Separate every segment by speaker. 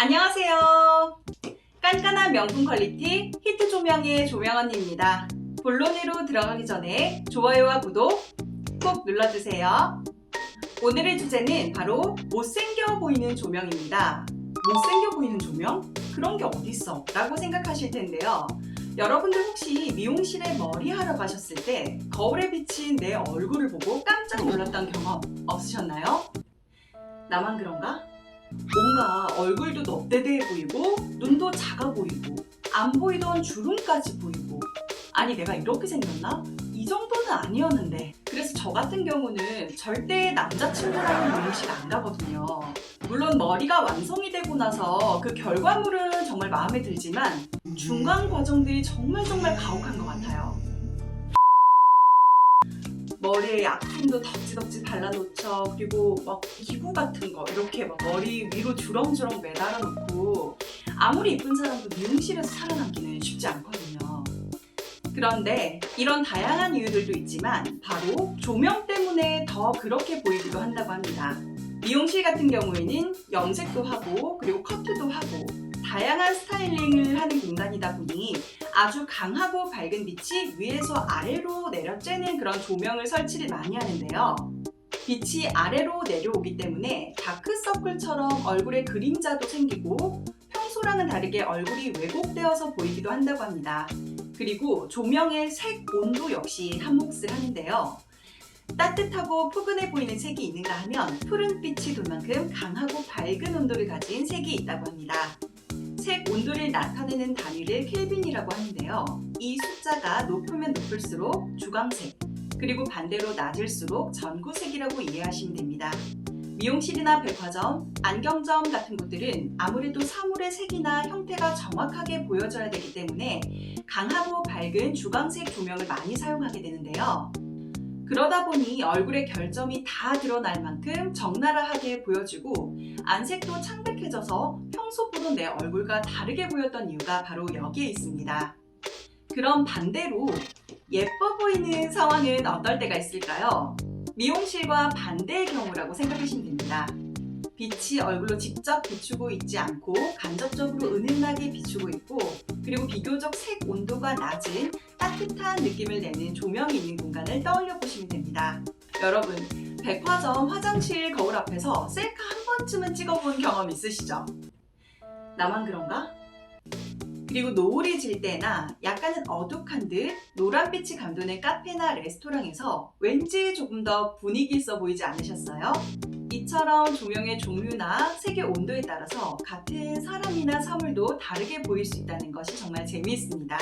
Speaker 1: 안녕하세요. 깐깐한 명품 퀄리티 히트 조명의 조명 언니입니다. 본론으로 들어가기 전에 좋아요와 구독 꼭 눌러주세요. 오늘의 주제는 바로 못생겨 보이는 조명입니다. 못생겨 보이는 조명? 그런 게 어딨어? 라고 생각하실 텐데요. 여러분들 혹시 미용실에 머리 하러 가셨을 때 거울에 비친 내 얼굴을 보고 깜짝 놀랐던 경험 없으셨나요? 나만 그런가? 뭔가 얼굴도 넙대대해 보이고 눈도 작아 보이고 안 보이던 주름까지 보이고. 아니 내가 이렇게 생겼나? 이 정도는 아니었는데. 그래서 저 같은 경우는 절대 남자친구랑 미용실 안 가거든요. 물론 머리가 완성이 되고 나서 그 결과물은 정말 마음에 들지만 중간 과정들이 정말 정말 가혹한 것 같아요 머리에 약품도 덕지덕지 발라놓죠. 그리고 막 기구 같은 거 이렇게 막 머리 위로 주렁주렁 매달아 놓고 아무리 이쁜 사람도 미용실에서 살아남기는 쉽지 않거든요. 그런데 이런 다양한 이유들도 있지만 바로 조명 때문에 더 그렇게 보이기도 한다고 합니다. 미용실 같은 경우에는 염색도 하고 그리고 커트도 하고 다양한 스타일링을 하는 공간이다 보니 아주 강하고 밝은 빛이 위에서 아래로 내려쬐는 그런 조명을 설치를 많이 하는데요. 빛이 아래로 내려오기 때문에 다크서클처럼 얼굴에 그림자도 생기고 평소랑은 다르게 얼굴이 왜곡되어서 보이기도 한다고 합니다. 그리고 조명의 색 온도 역시 한 몫을 하는데요. 따뜻하고 포근해 보이는 색이 있는가 하면 푸른빛이 돌 만큼 강하고 밝은 온도를 가진 색이 있다고 합니다. 색 온도를 나타내는 단위를 켈빈이라고 하는데요. 이 숫자가 높으면 높을수록 주광색, 그리고 반대로 낮을수록 전구색이라고 이해하시면 됩니다. 미용실이나 백화점, 안경점 같은 곳들은 아무래도 사물의 색이나 형태가 정확하게 보여져야 되기 때문에 강하고 밝은 주광색 조명을 많이 사용하게 되는데요. 그러다 보니 얼굴의 결점이 다 드러날 만큼 적나라하게 보여지고 안색도 창백해져서 평소 보던 내 얼굴과 다르게 보였던 이유가 바로 여기에 있습니다. 그럼 반대로 예뻐 보이는 상황은 어떨 때가 있을까요? 미용실과 반대의 경우라고 생각하시면 됩니다. 빛이 얼굴로 직접 비추고 있지 않고 간접적으로 은은하게 비추고 있고 그리고 비교적 색 온도가 낮은 따뜻한 느낌을 내는 조명이 있는 공간을 떠올려 보시면 됩니다. 여러분, 백화점 화장실 거울 앞에서 셀카 한 번쯤은 찍어본 경험 있으시죠? 나만 그런가? 그리고 노을이 질 때나 약간은 어둑한 듯 노란빛이 감도는 카페나 레스토랑에서 왠지 조금 더 분위기 있어 보이지 않으셨어요? 이처럼 조명의 종류나 색의 온도에 따라서 같은 사람이나 사물도 다르게 보일 수 있다는 것이 정말 재미있습니다.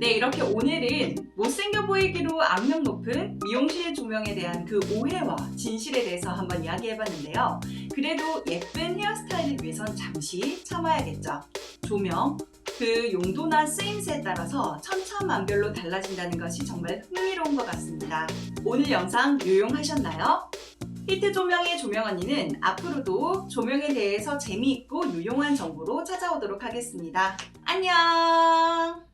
Speaker 1: 네, 이렇게 오늘은 못생겨 보이기로 악명 높은 미용실 조명에 대한 그 오해와 진실에 대해서 한번 이야기해봤는데요. 그래도 예쁜 헤어스타일을 위해선 잠시 참아야겠죠. 조명, 그 용도나 쓰임새에 따라서 천차만별로 달라진다는 것이 정말 흥미로운 것 같습니다. 오늘 영상 유용하셨나요? 히트 조명의 조명 언니는 앞으로도 조명에 대해서 재미있고 유용한 정보로 찾아오도록 하겠습니다. 안녕!